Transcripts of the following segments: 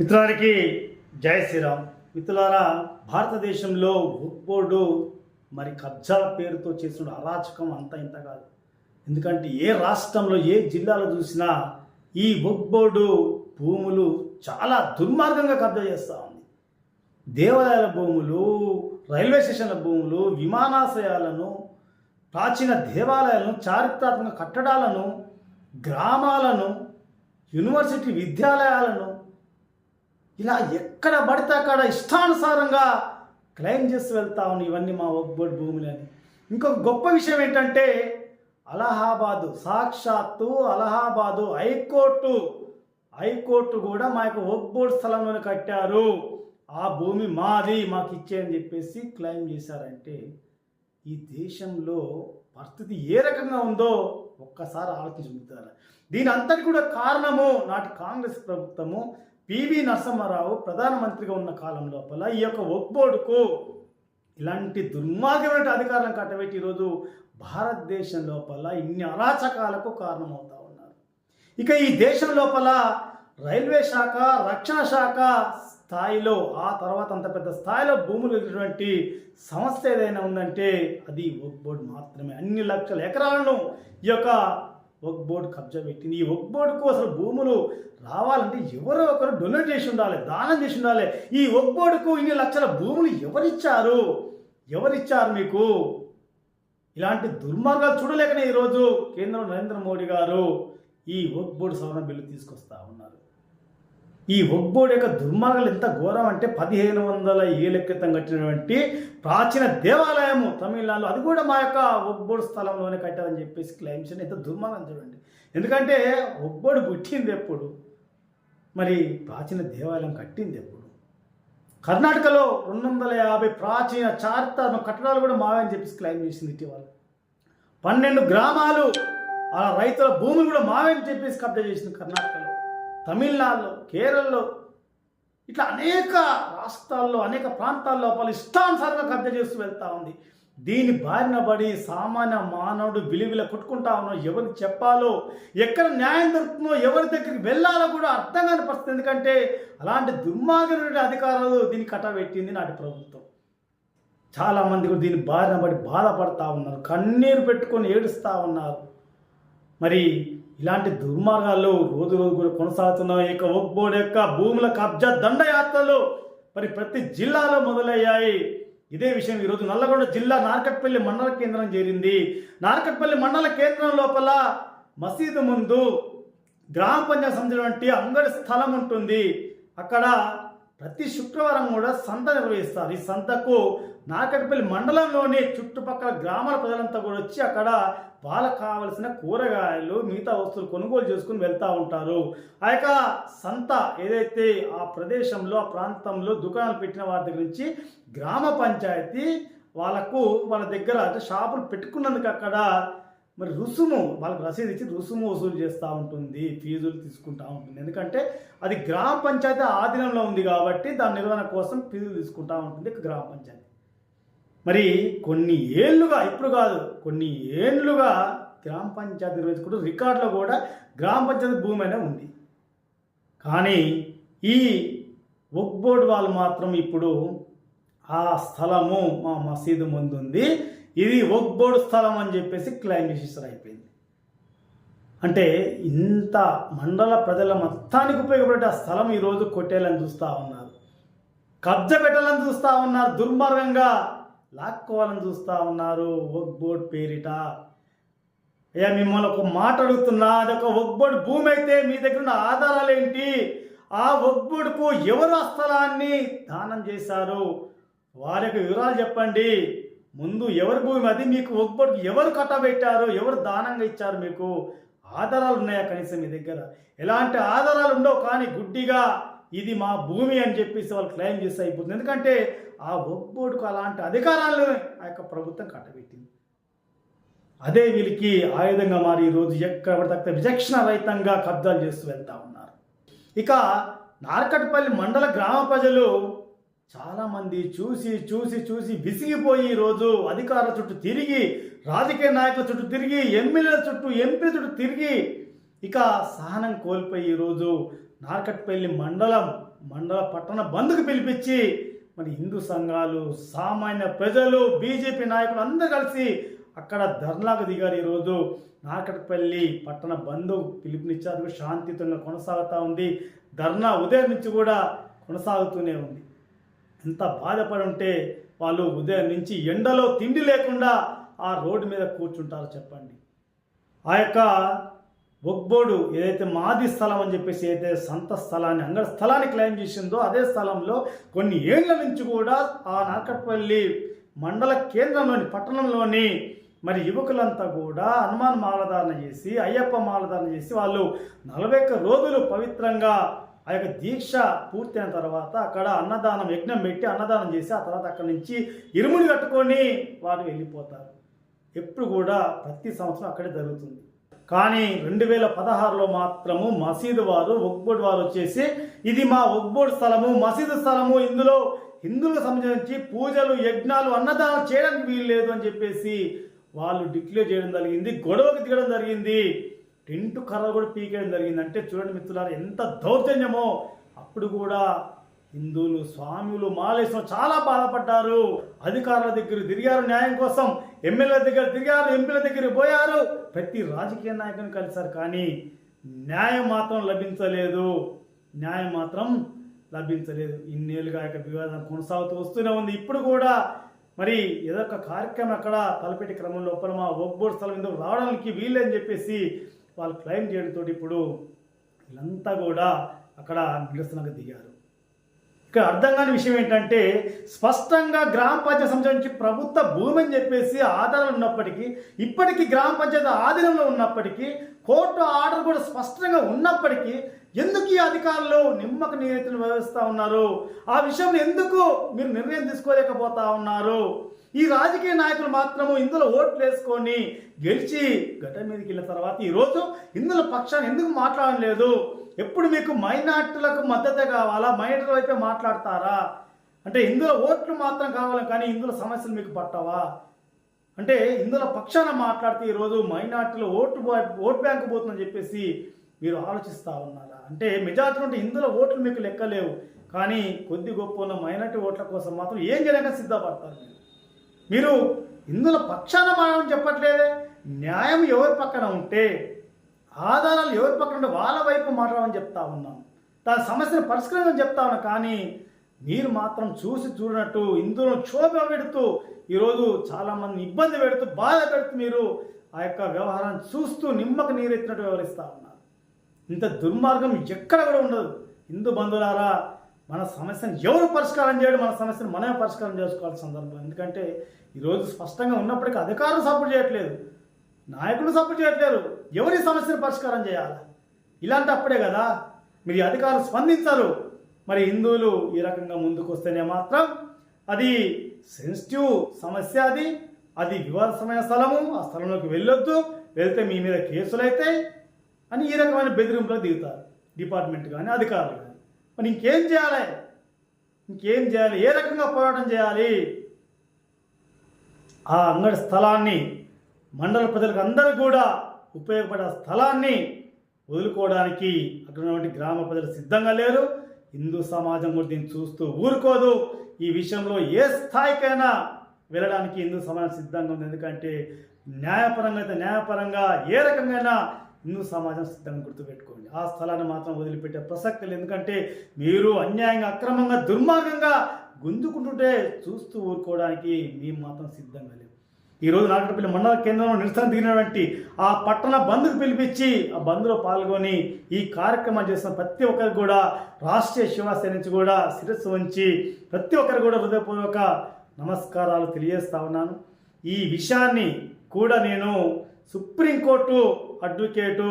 మిత్రులకి జై శ్రీరామ్. మిత్రులారా భారతదేశంలో బుక్ బోర్డు మరి కబ్జాల పేరుతో చేసిన అరాచకం అంత ఇంత కాదు. ఎందుకంటే ఏ రాష్ట్రంలో ఏ జిల్లాలో చూసినా ఈ బుక్ బోర్డు భూములు చాలా దుర్మార్గంగా కబ్జా చేస్తూ ఉంది. దేవాలయాల భూములు రైల్వే స్టేషన్ల భూములు విమానాశ్రయాలను ప్రాచీన దేవాలయాలను చారిత్రాత్మక కట్టడాలను గ్రామాలను యూనివర్సిటీ విద్యాలయాలను ఇలా ఎక్కడ పడితే అక్కడ ఇష్టానుసారంగా క్లెయిమ్ చేసి వెళ్తా ఉన్నాయి ఇవన్నీ మా ఒక్బోర్డ్ భూములని. ఇంకొక గొప్ప విషయం ఏంటంటే అలహాబాదు సాక్షాత్తు అలహాబాదు హైకోర్టు హైకోర్టు కూడా మా యొక్క ఒక్బోర్డ్ స్థలంలోనే కట్టారు. ఆ భూమి మాది మాకు ఇచ్చేయని చెప్పేసి క్లెయిమ్ చేశారంటే ఈ దేశంలో పరిస్థితి ఏ రకంగా ఉందో ఒక్కసారి ఆలోచించుకుంటారు దీని అంతటి కూడా కారణము నాటి కాంగ్రెస్ ప్రభుత్వము పివి నరసింహారావు ప్రధానమంత్రిగా ఉన్న కాలం లోపల ఈ యొక్క ఒక్బోర్డుకు ఇలాంటి దుర్మార్గమైన అధికారులను కట్టబెట్టి ఈరోజు భారతదేశం లోపల ఇన్ని అరాచకాలకు కారణమవుతా ఉన్నారు. ఇక ఈ దేశం లోపల రైల్వే శాఖ రక్షణ శాఖ స్థాయిలో ఆ తర్వాత అంత పెద్ద స్థాయిలో భూములు వెళ్ళినటువంటి సంస్థ ఏదైనా ఉందంటే అది ఒక్ బోర్డు మాత్రమే. అన్ని లక్షల ఎకరాలను ఈ యొక్క వర్క్ బోర్డు కబ్జా పెట్టింది. ఈ వర్క్ బోర్డుకు అసలు భూములు రావాలంటే ఎవరో ఒకరు డొనేట్ చేసి ఉండాలి దానం చేసి ఉండాలి. ఈ వర్క్ బోర్డుకు ఇన్ని లక్షల భూములు ఎవరిచ్చారు? ఎవరిచ్చారు మీకు? ఇలాంటి దుర్మార్గాలు చూడలేకనే ఈరోజు కేంద్రం నరేంద్ర మోడీ గారు ఈ వర్క్ బోర్డు సవరణ బిల్లు తీసుకొస్తా ఉన్నారు. ఈ ఒక్ యొక్క దుర్మార్గలు ఎంత ఘోరం అంటే పదిహేను వందల ఏళ్ళ క్రితం కట్టినటువంటి ప్రాచీన దేవాలయము తమిళనాడులో. అది కూడా మా యొక్క ఒక్ స్థలంలోనే కట్టారని చెప్పేసి క్లైమ్స్ ఎంత దుర్మార్గం చూడండి. ఎందుకంటే ఒక్ పుట్టింది ఎప్పుడు? మరి ప్రాచీన దేవాలయం కట్టింది ఎప్పుడు? కర్ణాటకలో రెండు వందల యాభై ప్రాచీన చారిత్రాత్మక కట్టడాలు కూడా మావని చెప్పేసి క్లైమ్ చేసింది ఇటీవల. పన్నెండు గ్రామాలు ఆ రైతుల భూములు కూడా మావే అని చెప్పేసి కబ్జా చేసింది కర్ణాటకలో. తమిళనాడులో కేరళలో ఇట్లా అనేక రాష్ట్రాల్లో అనేక ప్రాంతాల్లో పలు ఇష్టానుసారంగా కబ్జా చేస్తూ వెళ్తూ ఉంది. దీని బారిన పడి సామాన్య మానవుడు విలువిల కొట్టుకుంటా ఉన్నావు ఎవరికి చెప్పాలో ఎక్కడ న్యాయం దొరుకుతుందో ఎవరి దగ్గరికి వెళ్ళాలో కూడా అర్థం కాని పరిస్థితి. ఎందుకంటే అలాంటి దుర్మార్గమైన అధికారాలు దీన్ని కట్టబెట్టింది నాటి ప్రభుత్వం. చాలామంది కూడా దీని బారిన పడి బాధపడతా ఉన్నారు. కన్నీరు పెట్టుకొని ఏడుస్తూ ఉన్నారు. మరి ఇలాంటి దుర్మార్గాలు రోజు రోజు కూడా కొనసాగుతున్న ఈ యొక్క వక్ బోర్డు యొక్క భూముల కబ్జా దండయాత్రలు మరి ప్రతి జిల్లాలో మొదలయ్యాయి. ఇదే విషయం ఈరోజు నల్లగొండ జిల్లా నార్కట్పల్లి మండల కేంద్రం చేరింది. నార్కట్పల్లి మండల కేంద్రం లోపల మసీదు ముందు గ్రామ పంచాయతీ సంబంధించినటువంటి అంగడి స్థలం ఉంటుంది. అక్కడ ప్రతి శుక్రవారం కూడా సంత నిర్వహిస్తారు. ఈ సంతకు నాకటిపల్లి మండలంలోని చుట్టుపక్కల గ్రామాల ప్రజలంతా కూడా వచ్చి అక్కడ వాళ్ళకు కావలసిన కూరగాయలు మిగతా వస్తువులు కొనుగోలు చేసుకుని వెళ్తూ ఉంటారు. ఆ యొక్క సంత ఏదైతే ఆ ప్రదేశంలో ఆ ప్రాంతంలో దుకాణాలు పెట్టిన వారి దగ్గర నుంచి గ్రామ పంచాయతీ వాళ్ళకు వాళ్ళ దగ్గర అంటే షాపులు పెట్టుకున్నందుకు అక్కడ మరి రుసుము వాళ్ళకి రసీదు ఇచ్చి రుసుము వసూలు చేస్తూ ఉంటుంది ఫీజులు తీసుకుంటూ ఉంటుంది. ఎందుకంటే అది గ్రామ పంచాయతీ ఆధీనంలో ఉంది కాబట్టి దాని నిర్వహణ కోసం ఫీజులు తీసుకుంటూ ఉంటుంది గ్రామ పంచాయతీ. మరి కొన్ని ఏళ్ళుగా ఇప్పుడు కాదు కొన్ని ఏళ్ళుగా గ్రామ పంచాయతీ నిర్వహించుకుంటూ రికార్డులో కూడా గ్రామ పంచాయతీ భూమి అయినా ఉంది. కానీ ఈ ఒక్ బోర్డు వాళ్ళు మాత్రం ఇప్పుడు ఆ స్థలము మా మసీదు ముందు ఉంది ఇది ఒక్ బోర్డు స్థలం అని చెప్పేసి క్లైమ్ చేసేసారు అయిపోయింది. అంటే ఇంత మండల ప్రజల మొత్తానికి ఉపయోగపడే ఆ స్థలం ఈరోజు కొట్టేయాలని చూస్తూ ఉన్నారు. కబ్జా పెట్టాలని చూస్తూ ఉన్నారు దుర్మార్గంగా. లాక్కోవాలని చూస్తూ ఉన్నారు. ఒక్ బోర్డ్ పేరిట. అయ్యా మిమ్మల్ని ఒక మాట అడుగుతున్నా. అది ఒక ఒక్ భూమి అయితే మీ దగ్గర ఉన్న ఆధారాలు ఏంటి? ఆ ఒక్ బోర్డుకు ఎవరు ఆ స్థలాన్ని దానం చేశారు? వారి యొక్క వివరాలు చెప్పండి. ముందు ఎవరి భూమి? అది మీకు ఒక్ ఎవరు కట్టబెట్టారు? ఎవరు దానంగా ఇచ్చారు మీకు? ఆధారాలు ఉన్నాయా కనీసం మీ దగ్గర? ఎలాంటి ఆధారాలు ఉండవు కానీ గుడ్డిగా ఇది మా భూమి అని చెప్పేసి వాళ్ళు క్లెయిమ్ చేస్తే అయిపోతుంది. ఎందుకంటే ఆ ఒబ్బోడుకు అలాంటి అధికారాలను ఆ యొక్క ప్రభుత్వం కట్టబెట్టింది. అదే వీళ్ళకి ఆయుధంగా మారి ఈరోజు ఎక్కడ పడితే విచక్షణ రహితంగా కబ్జాలు చేస్తూ వెళ్తా ఉన్నారు. ఇక నార్కట్పల్లి మండల గ్రామ ప్రజలు చాలామంది చూసి చూసి చూసి విసిగిపోయి ఈరోజు అధికారుల చుట్టూ తిరిగి రాజకీయ నాయకుల చుట్టూ తిరిగి ఎమ్మెల్యేల చుట్టూ ఎంపీ చుట్టూ తిరిగి ఇక సహనం కోల్పోయి ఈరోజు నార్కట్పల్లి మండలం మండల పట్టణ బంద్కు పిలిపించి మరి హిందూ సంఘాలు సామాన్య ప్రజలు బీజేపీ నాయకులు అందరూ కలిసి అక్కడ ధర్నాకు దిగారు ఈరోజు. నాకటపల్లి పట్టణ బంధు పిలుపునిచ్చారు. శాంతియుతంగా కొనసాగుతూ ఉంది. ధర్నా ఉదయం నుంచి కూడా కొనసాగుతూనే ఉంది. ఎంత బాధపడి ఉంటే వాళ్ళు ఉదయం నుంచి ఎండలో తిండి లేకుండా ఆ రోడ్డు మీద కూర్చుంటారు చెప్పండి. ఆ యొక్క ఒక్బోడు ఏదైతే మాది స్థలం అని చెప్పేసి ఏదైతే సంత స్థలాన్ని అంగడి స్థలాన్ని క్లెయిమ్ చేసిందో అదే స్థలంలో కొన్ని ఏళ్ళ నుంచి కూడా ఆ నాకట్పల్లి మండల కేంద్రంలోని పట్టణంలోని మరి యువకులంతా కూడా హనుమాన్ మాలధారణ చేసి అయ్యప్ప మాలధారణ చేసి వాళ్ళు నలభై ఒక్క రోజులు పవిత్రంగా ఆ యొక్క దీక్ష పూర్తయిన తర్వాత అక్కడ అన్నదానం యజ్ఞం పెట్టి అన్నదానం చేసి ఆ తర్వాత అక్కడి నుంచి ఇరుముడి కట్టుకొని వారు వెళ్ళిపోతారు. ఎప్పుడు కూడా ప్రతి సంవత్సరం అక్కడే జరుగుతుంది. కానీ రెండు వేల పదహారులో మాత్రము మసీదు వారు ఒక్బోర్డ్ వారు వచ్చేసి ఇది మా ఒక్బోర్డ్ స్థలము మసీదు స్థలము ఇందులో హిందువులకు సంబంధించి పూజలు యజ్ఞాలు అన్నదానం చేయడానికి వీలు లేదు అని చెప్పేసి వాళ్ళు డిక్లేర్ చేయడం జరిగింది గొడవకు దిగడం జరిగింది. టెంట్ కర్ర కూడా పీకేయడం జరిగింది. అంటే చూడండి మిత్రులారా ఎంత దౌర్జన్యమో! అప్పుడు కూడా హిందువులు స్వాములు మాలేసిన చాలా బాధపడ్డారు. అధికారుల దగ్గర తిరిగారు న్యాయం కోసం. ఎమ్మెల్యే దగ్గర తిరిగారు ఎంపీల దగ్గర పోయారు. ప్రతి రాజకీయ నాయకుని కలిశారు కానీ న్యాయం మాత్రం లభించలేదు. న్యాయం మాత్రం లభించలేదు. ఇన్నేళ్ళుగా యొక్క వివాదం కొనసాగుతూ వస్తూనే ఉంది. ఇప్పుడు కూడా మరి ఏదో ఒక కార్యక్రమం అక్కడ తలపెట్టి క్రమంలో లోపల మా ఒబ్బోడు స్థలం ఎందుకు రావడానికి వీళ్ళని చెప్పేసి వాళ్ళు క్లెయిమ్ చేయడంతో ఇప్పుడు వీళ్ళంతా కూడా అక్కడ నిరసనకు దిగారు. ఇక్కడ అర్థం కాని విషయం ఏంటంటే స్పష్టంగా గ్రామ పంచాయతీ సంబంధించి ప్రభుత్వ భూమి అని చెప్పేసి ఆధారాలు ఉన్నప్పటికీ ఇప్పటికీ గ్రామ పంచాయతీ ఆధీనంలో ఉన్నప్పటికీ కోర్టు ఆర్డర్ కూడా స్పష్టంగా ఉన్నప్పటికీ ఎందుకు ఈ అధికారులు నిమ్మక నీరెత్తులు వ్యవస్థ ఉన్నారు? ఆ విషయంలో ఎందుకు మీరు నిర్ణయం తీసుకోలేకపోతా ఉన్నారు? ఈ రాజకీయ నాయకులు మాత్రము ఇందులో ఓట్లు వేసుకొని గెలిచి గడ్డ మీదకి వెళ్ళిన తర్వాత ఈరోజు ఇందులో పక్షాన్ని ఎందుకు మాట్లాడడం లేదు ఎప్పుడు మీకు మైనార్టీలకు మద్దతు కావాలా? మైనార్టీల వైపే మాట్లాడతారా? అంటే ఇందులో ఓట్లు మాత్రం కావాలి కానీ ఇందులో సమస్యలు మీకు పట్టవా? అంటే ఇందులో పక్షాన మాట్లాడితే ఈరోజు మైనార్టీలో ఓటు ఓట్ బ్యాంక్ పోతుందని చెప్పేసి మీరు ఆలోచిస్తూ ఉన్నారా? అంటే మెజార్టీ ఉంటే ఇందులో ఓట్లు మీకు లెక్కలేవు కానీ కొద్ది గొప్ప ఉన్న మైనార్టీ ఓట్ల కోసం మాత్రం ఏం చేయలేక సిద్ధపడతారు మీరు? మీరు ఇందులో పక్షాన మనం చెప్పట్లేదే. న్యాయం ఎవరి పక్కన ఉంటే ఆధారాలు ఎవరి పక్కన వాళ్ళ వైపు మాట్లాడమని చెప్తా ఉన్నాం తన సమస్యను పరిష్కరించని చెప్తా ఉన్నా కానీ మీరు మాత్రం చూసి చూడనట్టు ఇందులో క్షోభ పెడుతూ ఈరోజు చాలామందిని ఇబ్బంది పెడుతూ బాధ పెడుతూ మీరు ఆ యొక్క వ్యవహారాన్ని చూస్తూ నిమ్మకు నీరెత్తినట్టు వ్యవహరిస్తూ ఉన్నారు. ఇంత దుర్మార్గం ఎక్కడ కూడా ఉండదు. హిందూ బంధువులారా మన సమస్యను ఎవరు పరిష్కారం చేయడం మన సమస్యను మనమే పరిష్కారం చేసుకోవాల్సిన సందర్భం. ఎందుకంటే ఈరోజు స్పష్టంగా ఉన్నప్పటికీ అధికారులు సపోర్ట్ చేయట్లేదు. నాయకులు సపోర్ట్ చేయట్లేరు ఎవరి సమస్యను పరిష్కారం చేయాలి? ఇలాంటప్పుడే కదా మీరు అధికారులు స్పందించరు. మరి హిందువులు ఈ రకంగా ముందుకు వస్తేనే మాత్రం అది సెన్సిటివ్ సమస్య అది. అది వివాదమైన స్థలము ఆ స్థలంలోకి వెళ్ళొద్దు. వెళ్తే మీ మీద కేసులు అయితే అని ఈ రకమైన బెదిరింపులకు దిగుతారు. డిపార్ట్మెంట్ కానీ అధికారులు కానీ. మరి ఇంకేం చేయాలి? ఇంకేం చేయాలి? ఏ రకంగా పోరాటం చేయాలి? ఆ అంగడి స్థలాన్ని మండల ప్రజలకు అందరూ కూడా ఉపయోగపడే స్థలాన్ని వదులుకోవడానికి అక్కడ ఉన్నటువంటి గ్రామ ప్రజలు సిద్ధంగా లేరు. హిందూ సమాజం కూడా దీన్ని చూస్తూ ఊరుకోదు. ఈ విషయంలో ఏ స్థాయికైనా వెళ్ళడానికి హిందూ సమాజం సిద్ధంగా ఉంది. ఎందుకంటే న్యాయపరంగా అయితే న్యాయపరంగా ఏ రకంగా హిందూ సమాజం సిద్ధంగా గుర్తుపెట్టుకోండి. ఆ స్థలాన్ని మాత్రం వదిలిపెట్టే ప్రసక్తి లేదు. ఎందుకంటే మీరు అన్యాయంగా అక్రమంగా దుర్మార్గంగా గుంజుకుంటుంటే చూస్తూ ఊరుకోవడానికి మేము మాత్రం సిద్ధంగా లేదు ఈరోజు నాగరపల్లి మండల కేంద్రంలో నిరసన దిగినటువంటి ఆ పట్టణ బంద్కు పిలిపించి ఆ బంద్లో పాల్గొని ఈ కార్యక్రమం చేసిన ప్రతి ఒక్కరికి కూడా రాష్ట్రీయ శివసేన నుంచి కూడా శిరస్సు ఉంచి ప్రతి ఒక్కరు కూడా హృదయపూర్వక నమస్కారాలు తెలియజేస్తా ఉన్నాను. ఈ విషయాన్ని కూడా నేను supreme court advocate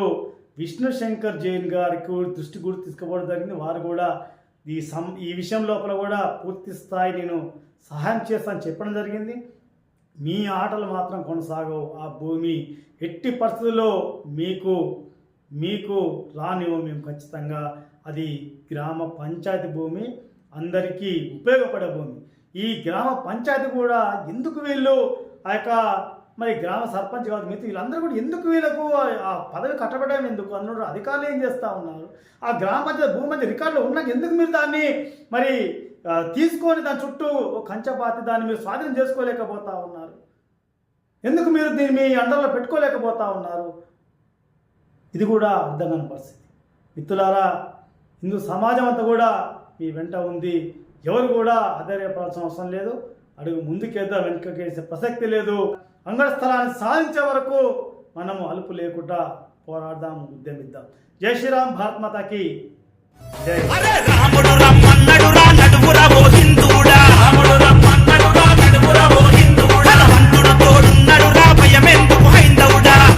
Vishnu Shankar Jain గారికి దృష్టి కూడా తీసుకోవడం జరిగింది. వారు కూడా ఈ సం ఈ విషయం లోపల కూడా పూర్తి స్థాయి నేను సహాయం చేస్తానని చెప్పడం జరిగింది. మీ ఆటలు మాత్రం కొనసాగవు. ఆ భూమి ఎట్టి పరిస్థితుల్లో మీకు మీకు రానివ్వం మేము ఖచ్చితంగా. అది గ్రామ పంచాయతీ భూమి అందరికీ ఉపయోగపడే భూమి. ఈ గ్రామ పంచాయతీ కూడా ఎందుకు వీళ్ళు ఆ యొక్క మరి గ్రామ సర్పంచ్ కాదు మిగతా వీళ్ళందరూ కూడా ఎందుకు వీళ్ళకు ఆ పదవి కట్టబడడం ఎందుకు? అందులో అధికారులు ఏం చేస్తూ ఉన్నారు? ఆ గ్రామ పంచాయతీ భూమి మధ్య రికార్డులో ఉన్నాక ఎందుకు మీరు దాన్ని మరి తీసుకొని దాని చుట్టూ ఒక కంచపాతి దాన్ని మీరు స్వాధీనం చేసుకోలేకపోతా ఉన్నారు? ఎందుకు మీరు దీన్ని మీ అండర్లో పెట్టుకోలేకపోతా ఉన్నారు? ఇది కూడా అర్థం కాని పరిస్థితి. మిత్రులారా హిందూ సమాజం అంతా కూడా మీ వెంట ఉంది. ఎవరు కూడా ఆధైర్యపడాల్సిన అవసరం లేదు. అడుగు ముందుకేద్దాం వెనుకకేసే ప్రసక్తి లేదు. అంగళ స్థలాన్ని సాధించే వరకు మనము అలుపు లేకుండా పోరాడదాం ఉద్యమిద్దాం. జై శ్రీరామ్ భారత్మాతకి జై. రాముడు